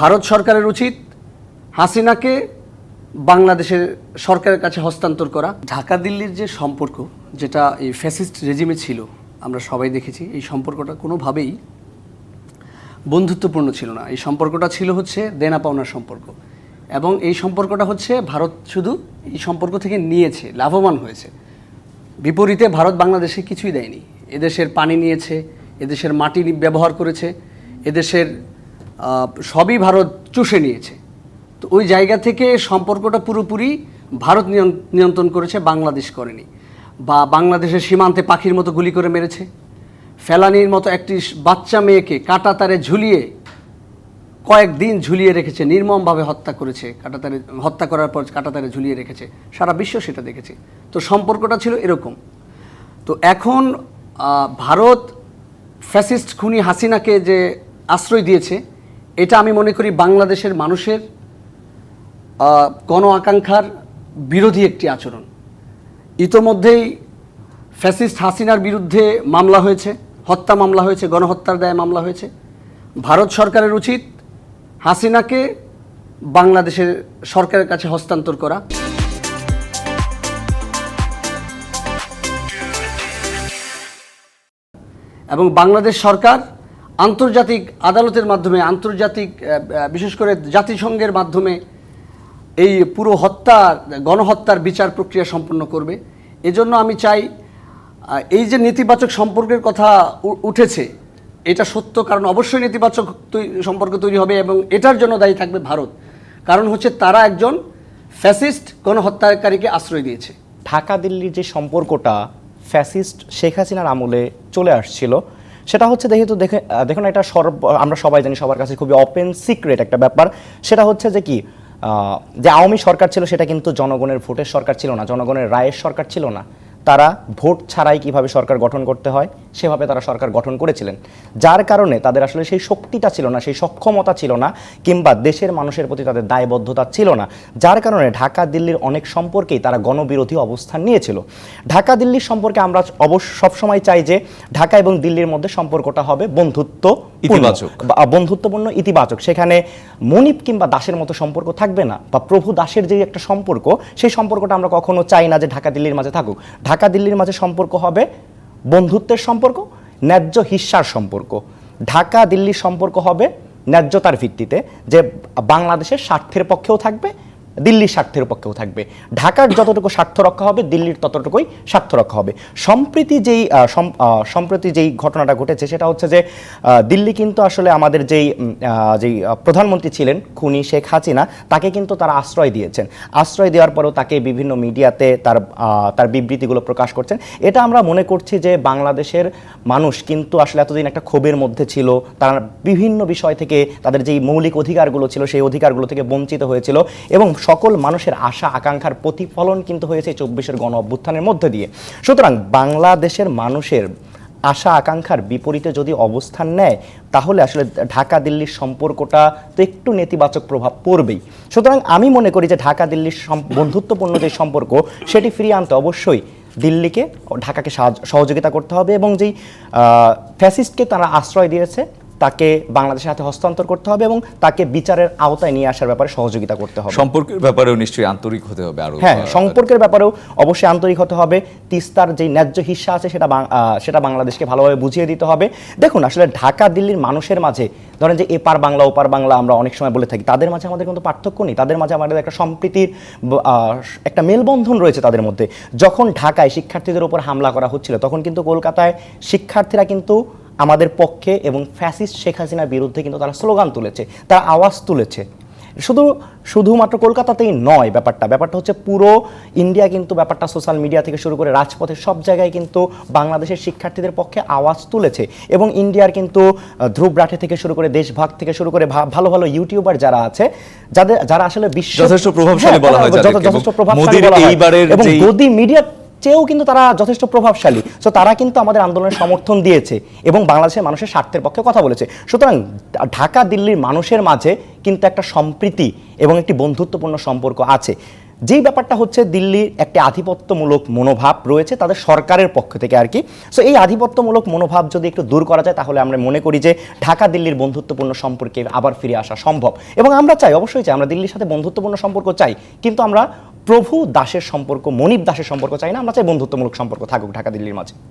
ভারত সরকারের উচিত হাসিনাকে বাংলাদেশের সরকারের কাছে হস্তান্তর করা। ঢাকা দিল্লির যে সম্পর্ক, যেটা এই ফ্যাসিস্ট রেজিমে ছিল, আমরা সবাই দেখেছি, এই সম্পর্কটা কোনোভাবেই বন্ধুত্বপূর্ণ ছিল না। এই সম্পর্কটা ছিল হচ্ছে দেনা পাওনার সম্পর্ক। এবং এই সম্পর্কটা হচ্ছে ভারত শুধু এই সম্পর্ক থেকে নিয়েছে, লাভবান হয়েছে। বিপরীতে ভারত বাংলাদেশে কিছুই দেয়নি। এদেশের পানি নিয়েছে, এদেশের মাটি ব্যবহার করেছে, এদেশের সবই ভারত চুষে নিয়েছে। তো ওই জায়গা থেকে সম্পর্কটা পুরোপুরি ভারত নিয়ন- নিয়ন্ত্রণ করেছে, বাংলাদেশ করেনি। বা বাংলাদেশের সীমান্তে পাখির মতো গুলি করে মেরেছে। ফেলানির মতো একটি বাচ্চা মেয়েকে কাটা তারে ঝুলিয়ে, কয়েকদিন ঝুলিয়ে রেখেছে, নির্মমভাবে হত্যা করেছে, কাটাতারে, হত্যা করার পর কাটাতারে ঝুলিয়ে রেখেছে। সারা বিশ্ব সেটা দেখেছে। তো সম্পর্কটা ছিল এরকম। তো এখন ভারত ফ্যাসিস্ট খুনি হাসিনাকে যে আশ্রয় দিয়েছে এটা আমি মনে করি বাংলাদেশের মানুষের গণ আকাঙ্ক্ষার বিরোধী একটি আচরণ। ইতোমধ্যেই ফ্যাসিস্ট হাসিনার বিরুদ্ধে মামলা হয়েছে, হত্যা মামলা হয়েছে, গণহত্যার দায়ে মামলা হয়েছে। ভারত সরকারের উচিত হাসিনাকে বাংলাদেশের সরকারের কাছে হস্তান্তর করা। এবং বাংলাদেশ সরকার আন্তর্জাতিক আদালতের মাধ্যমে, আন্তর্জাতিক বিশেষ করে জাতিসংঘের মাধ্যমে এই পুরো হত্যা, গণহত্যার বিচার প্রক্রিয়া সম্পন্ন করবে। এজন্য আমি চাই এই যে নেতিবাচক সম্পর্কের কথা উঠেছে, এটা সত্য, কারণ অবশ্যই নেতিবাচক সম্পর্ক তৈরি হবে এবং এটার জন্য দায়ী থাকবে ভারত। কারণ হচ্ছে তারা একজন ফ্যাসিস্ট গণহত্যাকারীকে আশ্রয় দিয়েছে। ঢাকা দিল্লির যে সম্পর্কটা ফ্যাসিস্ট শেখ হাসিনার আমলে চলে আসছিল সেটা হচ্ছে যেহেতু দেখে দেখুন এটা সর্ব, আমরা সবাই জানি সবার কাছে খুবই অপেন সিক্রেট একটা ব্যাপার। সেটা হচ্ছে যে কি যে আওয়ামী সরকার ছিল সেটা কিন্তু জনগণের ভোটের সরকার ছিল না, জনগণের রায়ের সরকার ছিল না। তারা ভোট ছাড়াই কীভাবে সরকার গঠন করতে হয়, সেভাবে তারা সরকার গঠন করেছিলেন। যার কারণে তাদের আসলে সেই শক্তিটা ছিল না, সেই সক্ষমতা ছিল না, কিংবা দেশের মানুষের প্রতি তাদের দায়বদ্ধতা ছিল না। যার কারণে ঢাকা দিল্লির অনেক সম্পর্কেই তারা গণবিরোধী অবস্থান নিয়েছিল। ঢাকা দিল্লির সম্পর্কে আমরা অবশ্য সবসময় চাই যে ঢাকা এবং দিল্লির মধ্যে সম্পর্কটা হবে বন্ধুত্ব ইতিবাচক। বা বন্ধুত্বপূর্ণ ইতিবাচক। সেখানে মনিপ কিংবা দাসের মতো সম্পর্ক থাকবে না বা প্রভু দাসের যে একটা সম্পর্ক সেই সম্পর্কটা আমরা কখনো চাই না যে ঢাকা দিল্লির মাঝে থাকুক। ঢাকা দিল্লির মাঝে সম্পর্ক হবে বন্ধুত্বের সম্পর্ক ন্যায্য হিস্সার সম্পর্ক। ঢাকা দিল্লির সম্পর্ক হবে ন্যায্যতার ভিত্তিতে যে বাংলাদেশের স্বার্থের পক্ষেও থাকবে দিল্লির স্বার্থের পক্ষেও থাকবে। ঢাকার যতটুকু স্বার্থ রক্ষা হবে, দিল্লির ততটুকুই স্বার্থ রক্ষা হবে। সম্প্রতি যেই সম্প্রতি যেই ঘটনাটা ঘটেছে, সেটা হচ্ছে যে দিল্লি কিন্তু আসলে আমাদের যেই যেই প্রধানমন্ত্রী ছিলেন, খুনি শেখ হাসিনা, তাকে কিন্তু তারা আশ্রয় দিয়েছেন। আশ্রয় দেওয়ার পরেও তাকে বিভিন্ন মিডিয়াতে তার তার বিবৃতিগুলো প্রকাশ করছেন। এটা আমরা মনে করছি যে, বাংলাদেশের মানুষ কিন্তু আসলে এতদিন একটা ক্ষোভের মধ্যে ছিল, তারা বিভিন্ন বিষয় থেকে তাদের যেই মৌলিক অধিকারগুলো ছিল, সেই অধিকারগুলো থেকে বঞ্চিত হয়েছিল এবং সকল মানুষের আশা, আকাঙ্ক্ষার প্রতিফলন কিন্তু হয়েছে চব্বিশের গণ অভ্যুত্থানের মধ্যে দিয়ে। সুতরাং বাংলাদেশের মানুষের আশা, আকাঙ্ক্ষার বিপরীতে যদি অবস্থান নেয়, তাহলে আসলে ঢাকা দিল্লির সম্পর্কটা তো একটু নেতিবাচক প্রভাব পড়বেই। সুতরাং আমি মনে করি যে ঢাকা দিল্লির বন্ধুত্বপূর্ণ যে সম্পর্ক, সেটি ফিরিয়ে আনতে অবশ্যই দিল্লিকে ঢাকাকে সহযোগিতা করতে হবে এবং যেই ফ্যাসিস্টকে তারা আশ্রয় দিয়েছে তাকে বাংলাদেশের হাতে হস্তান্তর করতে হবে এবং তাকে বিচারের আওতায় নিয়ে আসার ব্যাপারে সহযোগিতা করতে হবে। সম্পর্কের ব্যাপারেও নিশ্চয়ই আন্তরিক হতে হবে আরও হ্যাঁ সম্পর্কের ব্যাপারেও অবশ্যই আন্তরিক হতে হবে। তিস্তার যে ন্যায্য হিস্সা আছে সেটা বাং- সেটা বাংলাদেশকে ভালোভাবে বুঝিয়ে দিতে হবে। দেখুন আসলে ঢাকা দিল্লির মানুষের মাঝে ধরেন যে এপার বাংলা ওপার বাংলা আমরা অনেক সময় বলে থাকি তাদের মাঝে আমাদের কিন্তু পার্থক্য নেই। তাদের মাঝে আমাদের একটা সম্প্রীতির একটা মেলবন্ধন রয়েছে তাদের মধ্যে। যখন ঢাকায় শিক্ষার্থীদের উপর হামলা করা হচ্ছিল তখন কিন্তু কলকাতায় শিক্ষার্থীরা কিন্তু আমাদের পক্ষে এবং ফ্যাসিস্ট শেখ হাসিনার বিরুদ্ধে কিন্তু তারা স্লোগান তুলেছে তারা আওয়াজ তুলেছে শুধু শুধুমাত্র কলকাতাতেই নয় ব্যাপারটা ব্যাপারটা হচ্ছে পুরো ইন্ডিয়া কিন্তু ব্যাপারটা সোশ্যাল মিডিয়া থেকে শুরু করে রাজপথে সব জায়গায় কিন্তু বাংলাদেশের শিক্ষার্থীদের পক্ষে আওয়াজ তুলেছে এবং ইন্ডিয়ার কিন্তু ধ্রুব রাঠে থেকে শুরু করে দেশভাগ থেকে শুরু করে ভালো ভালো ইউটিউবার যারা আছে যাদের যারা আসলে বিশ্ব যথেষ্ট প্রভাবশালী হ্যাঁ, বলা হয় যথেষ্ট- প্রভাবশালী বলা হয়। এবং গদি মিডিয়া চেয়েও কিন্তু তারা যথেষ্ট প্রভাবশালী। সো তারা কিন্তু আমাদের আন্দোলনের সমর্থন দিয়েছে এবং বাংলাদেশের মানুষের স্বার্থের পক্ষে কথা বলেছে। সুতরাং ঢাকা দিল্লির মানুষের মাঝে কিন্তু একটা সম্প্রীতি এবং একটি বন্ধুত্বপূর্ণ সম্পর্ক আছে। যেই ব্যাপারটা হচ্ছে দিল্লির একটি আধিপত্যমূলক মনোভাব রয়েছে তাদের সরকারের পক্ষ থেকে আর কি। সো এই আধিপত্যমূলক মনোভাব যদি একটু দূর করা যায়, তাহলে আমরা মনে করি যে ঢাকা দিল্লির বন্ধুত্বপূর্ণ সম্পর্কে আবার ফিরে আসা সম্ভব। এবং আমরা চাই, অবশ্যই চাই, আমরা দিল্লির সাথে বন্ধুত্বপূর্ণ সম্পর্ক চাই, কিন্তু আমরা প্রভু দাসের সম্পর্ক, মনিব দাসের সম্পর্ক চাই না। আমরা চাই বন্ধুত্বমূলক সম্পর্ক থাকুক ঢাকা দিল্লির মাঝে।